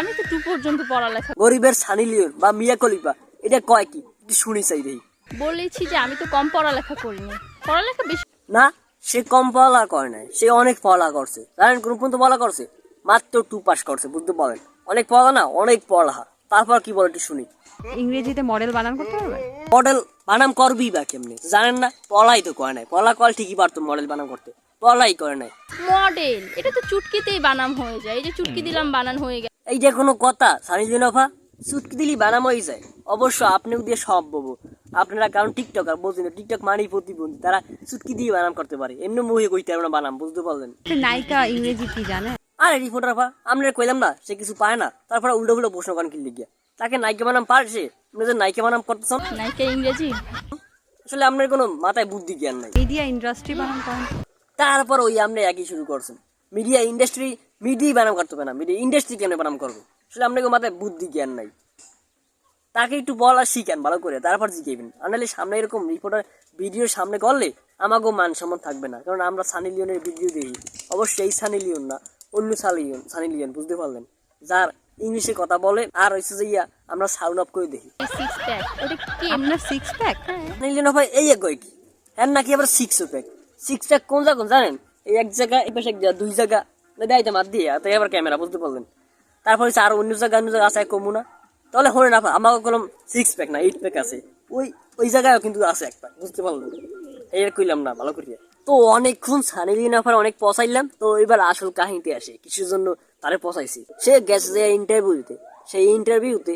আমি তো টু পর্যন্ত পড়ালেখা গরিবের সানি লিওন বা মিয়া কলিপা এটা কয় কি? একটু শুনি চাই দেই বলেছি যে আমি তো কম পড়ালেখা করিনি। পড়ালেখা বেশি না সে কম পড়া করে নাই। সে অনেক পড়া করছে। জানেন কোন পর্যন্ত পড়া করছে? মাত্র টু পাস করছে বুঝতে পারেন অনেক পড়া না অনেক পড়া তারপর কি বলে একটু শুনি। ইংরেজিতে মডেল বানান করতে পারবে? মডেল বানাম করবি বা কেমনি? জানেন না? পড়াই তো করে নাই। পড়া কল ঠিকই পারতো মডেল বানাম করতে। পড়াই করে নাই। মডেল এটা তো চুটকিতেই বানাম হয়ে যায়। এই যে চুটকি দিলাম বানান হয়ে গেল। এই যে কোনো কথা সানি দিনফা সুটকি দিলি বানাম হয়ে যায়। অবশ্য আপনিও দিয়ে সব বলব আপনারা কারণ টিকটক আর বলছেন টিকটক মানেই প্রতিবন্ধী। তারা সুটকি দিয়ে বানাম করতে পারে। এমনি মুহে কইতে না বানাম বুঝতে পারলেন? নায়িকা ইংরেজি কি জানে? আরে রিপোর্টার পা আমরা কইলাম না সে কিছু পায় না। তারপরে উল্টো উল্টো প্রশ্ন করেন কিনলে গিয়া। তাকে নাইকে বানাম পারছে আপনি যে নাইকে বানাম করতেছেন নায়িকা ইংরেজি? আসলে আপনার কোনো মাথায় বুদ্ধি জ্ঞান নাই। মিডিয়া ইন্ডাস্ট্রি বানান করেন তারপর ওই আমরা একই শুরু করছেন। মিডিয়া ইন্ডাস্ট্রি মিডিয়াই বানাম করতে পারে না মিডিয়া ইন্ডাস্ট্রি কেন বানাম করব? আসলে আপনাকে মাথায় বুদ্ধি জ্ঞান নাই। তাকে একটু বলা শিখেন ভালো করে তারপর শিখাইবেন আর নাহলে সামনে এরকম রিপোর্টার ভিডিওর সামনে করলে আমাকেও মান সম্মান থাকবে না কারণ আমরা সানি লিওনের ভিডিও দেখি। অবশ্যই এই সানি লিওন না অন্য সানি লিওন সানি লিওন বুঝতে পারলেন? যার ইংলিশে কথা বলে আর হচ্ছে যে ইয়া আমরা সাউন্ড অফ করে দেখি। প্যাক সানি লিওন ভাই এই এক কি হ্যাঁ নাকি আবার সিক্স প্যাক সিক্স প্যাক কোন জায়গা জানেন? এই এক জায়গা এই পাশে এক জায়গা দুই জায়গা দেয়তে মার দিয়ে তাই আবার ক্যামেরা বুঝতে পারলেন। আর অন্য অন্য আছে, কমু না। তাহলে হরে না আমাকে কলম সিক্স প্যাক না এইট প্যাক আছে। ওই ওই জায়গায় কিন্তু আছে বুঝতে এই আর কইলাম না, ভালো করিয়া। তো অনেকক্ষণ সানি লিনাফার অনেক পচাইলাম, তো এবার আসল কাহিনীতে আসে কিছুর জন্য তারে পচাইছি। সে গেছে যে ইন্টারভিউ দিতে সেই ইন্টারভিউতে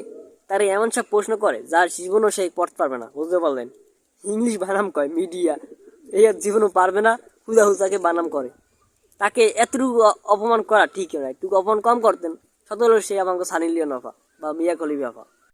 তারে এমন সব প্রশ্ন করে, যার জীবনও সে পড়তে পারবে না, বুঝতে পারলেন? ইংলিশ বানাম কয় মিডিয়া এই আর জীবনও পারবে না হুদা হুদাকে বানাম করে। তাকে এতটুকু অপমান করা ঠিক নয়। একটু অপমান কম করতেন। সতলো সে আমাকে সানি লিওন আফা বা মিয়া কলিবি আফা